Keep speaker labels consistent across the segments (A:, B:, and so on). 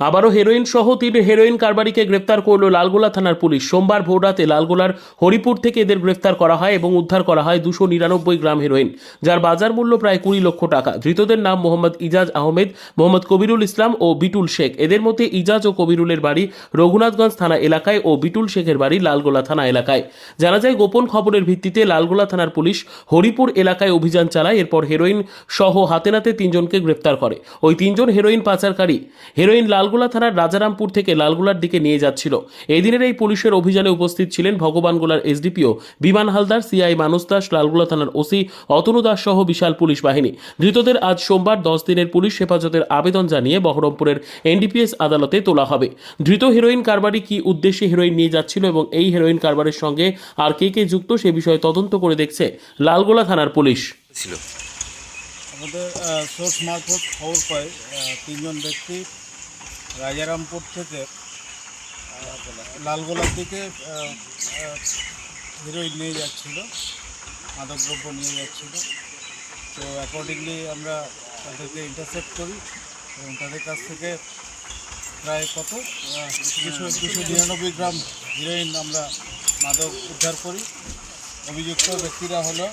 A: আবারও হেরোইন সহ তিন হেরোইন কারবারিকে গ্রেপ্তার করল লালগোলা থানার পুলিশ। সোমবার ভোররাতে লালগোলার হরিপুর থেকে এদের গ্রেপ্তার করা হয় এবং উদ্ধার করা হয় দুশো নিরানব্বই গ্রাম হেরোইন, যার বাজার মূল্য প্রায় কুড়ি লক্ষ টাকা। ধৃতদের নাম মোহাম্মদ ইজাজ আহমেদ, মোহাম্মদ কবিরুল ইসলাম ও বিটুল শেখ। এদের মধ্যে ইজাজ ও কবিরুলের বাড়ি রঘুনাথগঞ্জ থানা এলাকায় ও বিটুল শেখের বাড়ি লালগোলা থানা এলাকায়। জানা যায়, গোপন খবরের ভিত্তিতে লালগোলা থানার পুলিশ হরিপুর এলাকায় অভিযান চালায়, এরপর হেরোইন সহ হাতে নাতে তিনজনকে গ্রেপ্তার করে। ওই তিনজন হেরোইন পাচারকারী। হেরোইন লালগোলা থানার রাজারামপুর থেকে লালগোলার দিকে নিয়ে যাচ্ছিল। এই দিনের এই পুলিশের অভিযানে উপস্থিত ছিলেন ভগবানগোলার এসডিপিও বিমান হালদার সিআই মানস দাস লালগোলা থানার ওসি অতনু দাস সহ বিশাল পুলিশ বাহিনী। ধৃতদের আজ সোমবার দশ দিনের পুলিশ হেফাজতের আবেদন জানিয়ে বহরমপুরের এনডিপিএস আদালতে তোলা হবে। ধৃত হিরোইন কারবারি কি উদ্দেশ্যে হেরোইন নিয়ে যাচ্ছিল এবং এই হেরোইন কারবারের সঙ্গে আর কে কে যুক্ত সে বিষয়ে তদন্ত করে দেখছে লালগোলা থানার পুলিশ।
B: ছিল।
C: আমাদের সোর্স মারফত খবর পাই তিনজন ব্যক্তি রাজারামপুর থেকে লালগোলার দিকে হিরোইন নিয়ে যাচ্ছিল মাদকদ্রব্য নিয়ে যাচ্ছিল। তো অ্যাকর্ডিংলি আমরা তাদেরকে ইন্টারসেপ্ট করি এবং তাদের কাছ থেকে প্রায় কত দুশো দুশো নিরানব্বই গ্রাম হিরোইন আমরা মাদক উদ্ধার করি। অভিযুক্ত ব্যক্তিরা হলো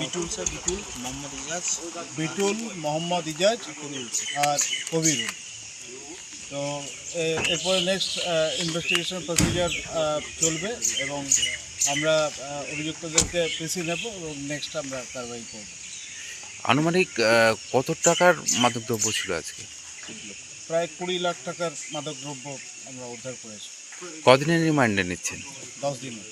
C: বিটুল স্যার বিটুল মোহাম্মদ ইজাজ। বিটুল মোহাম্মদ ইজাজ আর কবিরুল। তো এরপরে নেক্সট ইনভেস্টিগেশন প্রসিজার চলবে এবং আমরা অভিযুক্তদেরকে পিসি নেব এবং নেক্সট আমরা কারবাই করব।
B: আনুমানিক কত টাকার মাদকদ্রব্য ছিল আজকে?
C: প্রায় কুড়ি লাখ টাকার মাদকদ্রব্য আমরা উদ্ধার করেছি।
B: কদিনের রিমান্ডে নিচ্ছেন?
C: দশ দিনে